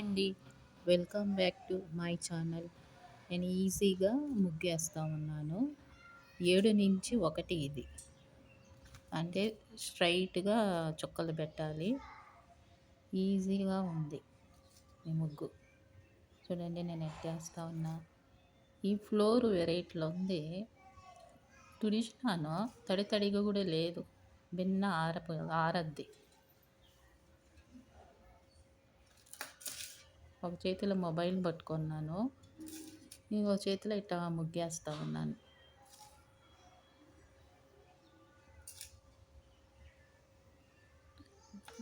అండి. Welcome back to my channel నేను ఈజీగా ముగ్గేస్తా ఉన్నాను. ఏడు నుంచి ఒకటి ఇది. అంటే స్ట్రైట్గా చుక్కలు పెట్టాలి. ఈజీగా ఉంది ఈ ముగ్గు. చూడండి నేను ఎట్టేస్తా ఉన్నా. ఈ ఫ్లోర్ వెరైటీలో ఉంది. తుడిచినాను. తడి తడిగా కూడా లేదు. భిన్న ఆర ఆరద్ది. ఒక చేతిలో మొబైల్ పట్టుకున్నాను. ఇంకో చేతిలో ఇట్లా ముగ్గేస్తూ ఉన్నాను.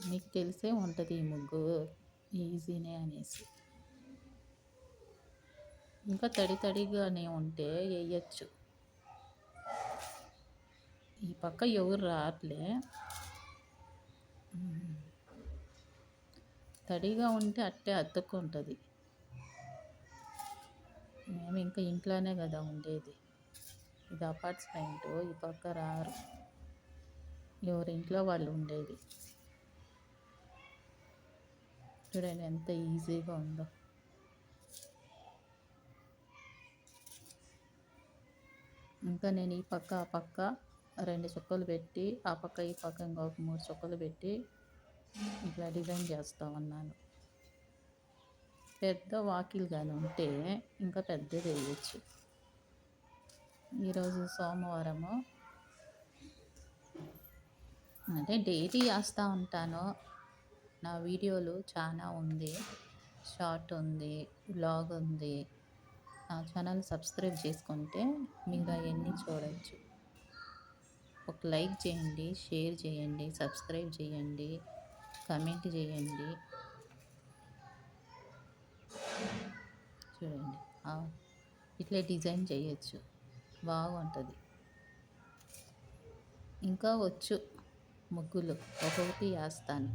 మీకు తెలిసే ఉంటుంది ఈ ముగ్గు ఈజీనే అనేసి. ఇంకా తడి తడిగానే ఉంటే వేయచ్చు. ఈ పక్క ఎవరు రావట్లే తడిగా ఉంటే అట్టే అతుక్కుంటుంది. మేము ఇంకా ఇంట్లోనే కదా ఉండేది. ఇది అపార్ట్మెంట్ ఈ పక్క రారు. ఎవరి ఇంట్లో వాళ్ళు ఉండేది. చూడండి ఎంత ఈజీగా ఉందో. ఇంకా నేను ఈ పక్క ఆ పక్క రెండు చుక్కలు పెట్టి ఆ పక్క ఈ పక్క ఇంకొక మూడు చుక్కలు పెట్టి ఇట్లా డిజైన్ చేస్తూ ఉన్నాను. పెద్ద వాకిల్ కానీ ఉంటే ఇంకా పెద్దది వేయచ్చు. ఈరోజు సోమవారము. అంటే డైలీ వేస్తూ ఉంటాను. నా వీడియోలు చాలా ఉంది. షార్ట్ ఉంది బ్లాగ్ ఉంది. నా ఛానల్ సబ్స్క్రైబ్ చేసుకుంటే మీరు అవన్నీ చూడవచ్చు ఒక లైక్ చేయండి షేర్ చేయండి సబ్స్క్రైబ్ చేయండి. కమెంట్ చేయండి. చూడండి. ఇట్లా డిజైన్ చేయొచ్చు. బాగుంటుంది. ఇంకా వచ్చు ముగ్గులు. ఒక్కొక్కటి వేస్తాను.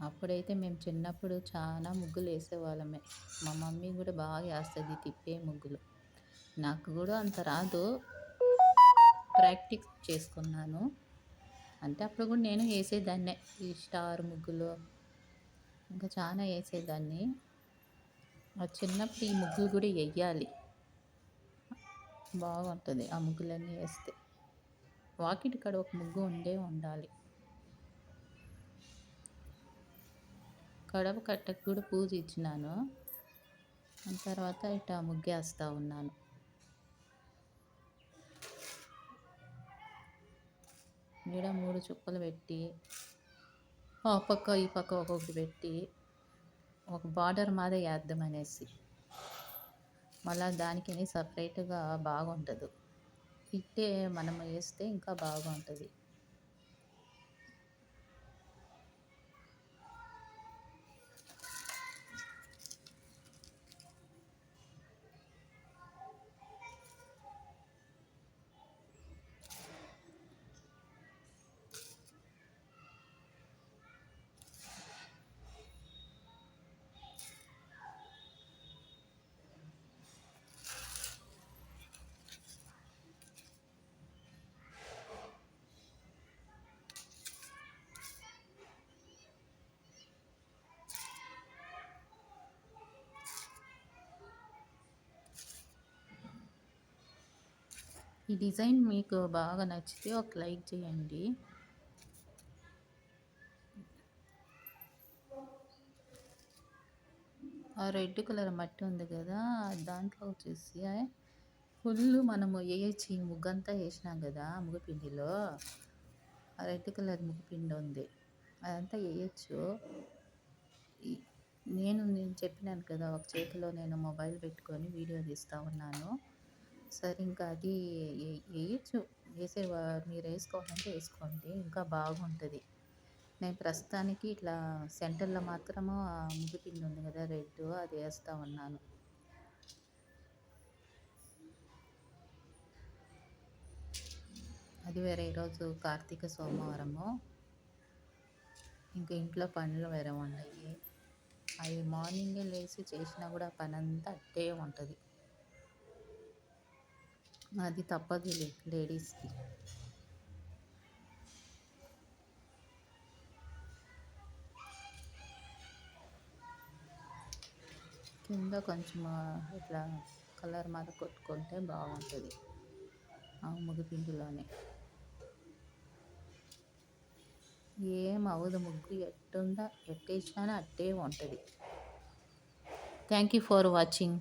అప్పుడైతే మేము చిన్నప్పుడు చాలా ముగ్గులు వేసేవాళ్ళమే. మా మమ్మీ కూడా బాగా వేస్తుంది తిప్పే ముగ్గులు. నాకు కూడా అంత రాదు. ప్రాక్టీస్ చేసుకున్నాను. అంటే అప్పుడు కూడా నేను వేసేదాన్నే. ఈ స్టార్ ముగ్గులు. ఇంకా చాలా వేసేదాన్ని. చిన్నప్పుడు ఈ ముగ్గులు కూడా వేయాలి. బాగుంటుంది ఆ ముగ్గులన్నీ వేస్తే. వాకిటి కాడ ఒక ముగ్గు ఉండే ఉండాలి. కడప కట్టకు కూడా పూజ ఇచ్చినాను. తర్వాత ఇట్లా ముగ్గేస్తూ ఉన్నాను. ఈడ మూడు చుక్కలు పెట్టి ఆ పక్క ఈ పక్క ఒక్కొక్కటి పెట్టి ఒక బార్డర్ మాదే వేద్దాం అనేసి. మళ్ళీ దానికి సపరేట్గా బాగుంటుంది ఇట్టే మనం వేస్తే ఇంకా బాగుంటుంది. ఈ డిజైన్ మీకు బాగా నచ్చితే ఒక లైక్ చేయండి. ఆ రెడ్ కలర్ మట్టి ఉంది కదా దాంట్లో వచ్చేసి ఫుల్ మనము వేయచ్చి ముగ్గంతా వేసినాం కదా ముగ్గుపిండిలో. ఆ రెడ్ కలర్ ముగ్గుపిండి ఉంది. అదంతా వేయచ్చు. నేను నేను చెప్పినాను కదా ఒక చేతిలో నేను మొబైల్ పెట్టుకొని వీడియో తీస్తూ ఉన్నాను. సరే ఇంకా అది వేయచ్చు వేసే మీరు వేసుకోవాలంటే వేసుకోండి ఇంకా బాగుంటుంది. నేను ప్రస్తుతానికి ఇట్లా సెంటర్లో మాత్రము ముగ్గు పిండి ఉంది కదా రెడ్ అది వేస్తూ ఉన్నాను. అది వేరే ఈరోజు కార్తీక సోమవారము. ఇంకా ఇంట్లో పనులు వేరే ఉన్నాయి అవి మార్నింగే లేచి చేసినా కూడా పని అంతా అట్టే ఉంటుంది. అది తప్పదు లేడీస్కి. కింద కొంచెం ఇట్లా కలర్ మాది కొట్టుకుంటే బాగుంటుంది. ఆ ముగిపిండులోనే ఏం అవ్వదు ముగ్గు ఎట్టుందా ఎట్టేసినా అట్టే ఉంటుంది. Thank you for watching